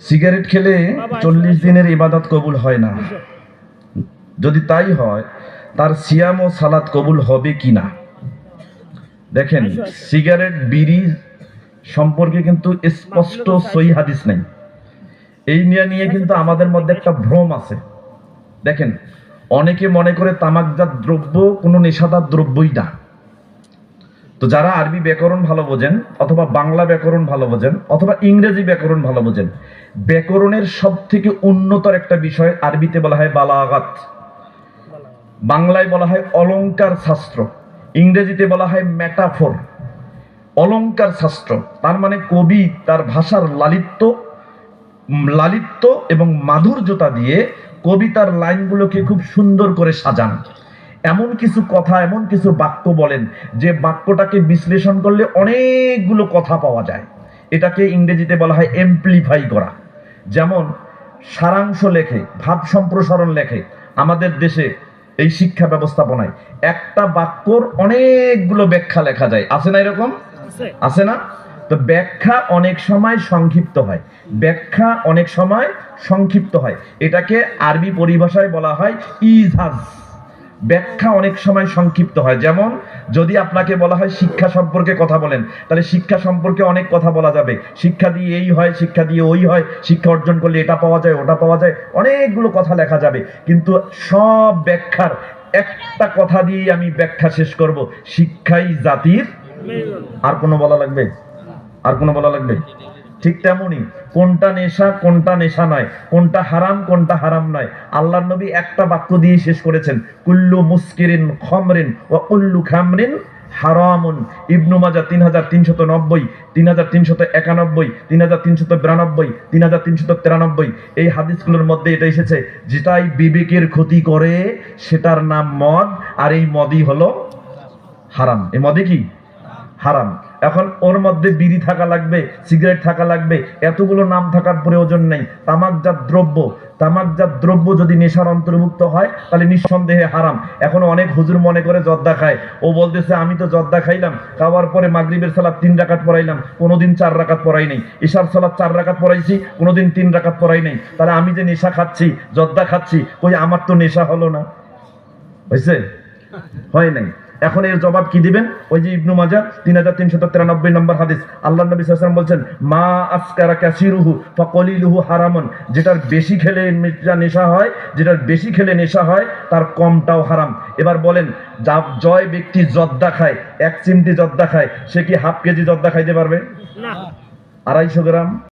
Cigarette খেলে চল্লিশ দিনের ইবাদত কবুল হয় না। যদি তাই হয় তার সিয়াম ও সালাত কবুল হবে কি না? দেখেন সিগারেট বিড়ি সম্পর্কে কিন্তু স্পষ্ট সই হাদিস নেই। এই নিয়ে নিয়ে কিন্তু আমাদের মধ্যে একটা ভ্রম আছে। দেখেন অনেকে মনে করে তামাকজাত দ্রব্য কোনো নেশাদার দ্রব্যই না। তো যারা আরবি ব্যাকরণ ভালো বোঝেন, অথবা বাংলা ব্যাকরণ ভালো বোঝেন, অথবা ইংরেজি ব্যাকরণ ভালো বোঝেন, ব্যাকরণের সব থেকে উন্নতর একটা বিষয় আরবিতে বলা হয় বালাগাত। বাংলায় বলা হয় অলঙ্কার শাস্ত্র, ইংরেজিতে বলা হয় ম্যাটাফোর অলঙ্কার শাস্ত্র, তার মানে কবি তার ভাষার লালিত্য লালিত্য এবং মাধুর্যতা দিয়ে কবিতার লাইনগুলোকে খুব সুন্দর করে সাজান। এমন কিছু কথা এমন কিছু বাক্য বলেন যে বাক্যটাকে বিশ্লেষণ করলে অনেকগুলো কথা পাওয়া যায়। এটাকে ইংরেজিতে বলা হয় এমপ্লিফাই করা। যেমন সারাংশ লেখে ভাব সম্প্রসারণ লেখে আমাদের দেশে এই শিক্ষা ব্যবস্থাপনায়। একটা বাক্যর অনেকগুলো ব্যাখ্যা লেখা যায়। আছে না এরকম? আছে। না? তো ব্যাখ্যা অনেক সময় সংক্ষিপ্ত হয়। ব্যাখ্যা অনেক সময় সংক্ষিপ্ত হয়। এটাকে আরবি পরিভাষায় বলা হয় ইজাজ ব্যাখ্যা অনেক সময় সংক্ষিপ্ত হয়। যেমন, যদি আপনাকে বলা হয় শিক্ষা সম্পর্কে কথা বলেন, তাহলে শিক্ষা সম্পর্কে অনেক কথা বলা যাবে। শিক্ষা দিয়ে এই হয়, শিক্ষা দিয়ে ওই হয়, শিক্ষা অর্জন করলে এটা পাওয়া যায়, ওটা পাওয়া যায়, অনেকগুলো কথা লেখা যাবে। কিন্তু সব ব্যাখ্যার একটা কথা দিয়ে আমি ব্যাখ্যা শেষ করব, শিক্ষাই জাতির। আর কোনো বলা লাগবে? আর কোনো বলা লাগবে? ঠিক তেমনই কোনটা নেশা কোনটা নেশা নয়, কোনটা হারাম কোনটা হারাম নয়। আল্লাহর নবী একটা বাক্য দিয়ে শেষ করেছেন, কুল্লু মুস্কিরিন খমরিন ও উল্লু খামরিন হারামুন। ইবনু মাজা তিন হাজার তিনশত নব্বই, তিন হাজার তিনশত একানব্বই, তিন হাজার তিনশত বিরানব্বই, তিন হাজার তিনশত তিরানব্বই। এই হাদিসগুলোর মধ্যে এটা এসেছে, যেটাই বিবেকের ক্ষতি করে, সেটার নাম মদ, আর এই মদই হলো হারাম। এই মদে কি? হারাম। এখন ওর মধ্যে বিড়ি থাকা লাগবে, সিগারেট থাকা লাগবে, এতগুলো নাম থাকার প্রয়োজন নেই। তামাকজাত দ্রব্য তামাকজাত দ্রব্য যদি নেশার অন্তর্ভুক্ত হয়, তাহলে নিঃসন্দেহে হারাম। এখন অনেক হুজুর মনে করে জর্দা খায়। ও বলতেছে, আমি তো জর্দা খাইলাম। খাওয়ার পরে মাগরিবের সালাদ তিন রাকাত পড়াইলাম। কোনোদিন চার রাকাত পড়াই নেই। ঈশার সালাদ চার রাকাত পড়াইছি, কোনোদিন তিন রাকাত পড়াই নেই। তাহলে আমি যে নেশা খাচ্ছি, জর্দা খাচ্ছি, কই আমার তো নেশা হলো না? হয়েছে হয় নাই। এখন এর জবাব কি দিবেন? ওই যে ইবনু মাজা তিন হাজার তিনশো তিরানব্বই নম্বর হাদিস। আল্লাহ নবী সাল্লাম বলছেন মা আসকারা ক্যাসিরুহু ফকলিলুহু হারামন। যেটার বেশি খেলে যা নেশা হয় যেটার বেশি খেলে নেশা হয় তার কমটাও হারাম। এবার বলেন যা জয় ব্যক্তি জর্দা খায় এক চিমটি জর্দা খায় সে কি হাফ কেজি জর্দা খাইতে পারবে? আড়াইশো গ্রাম?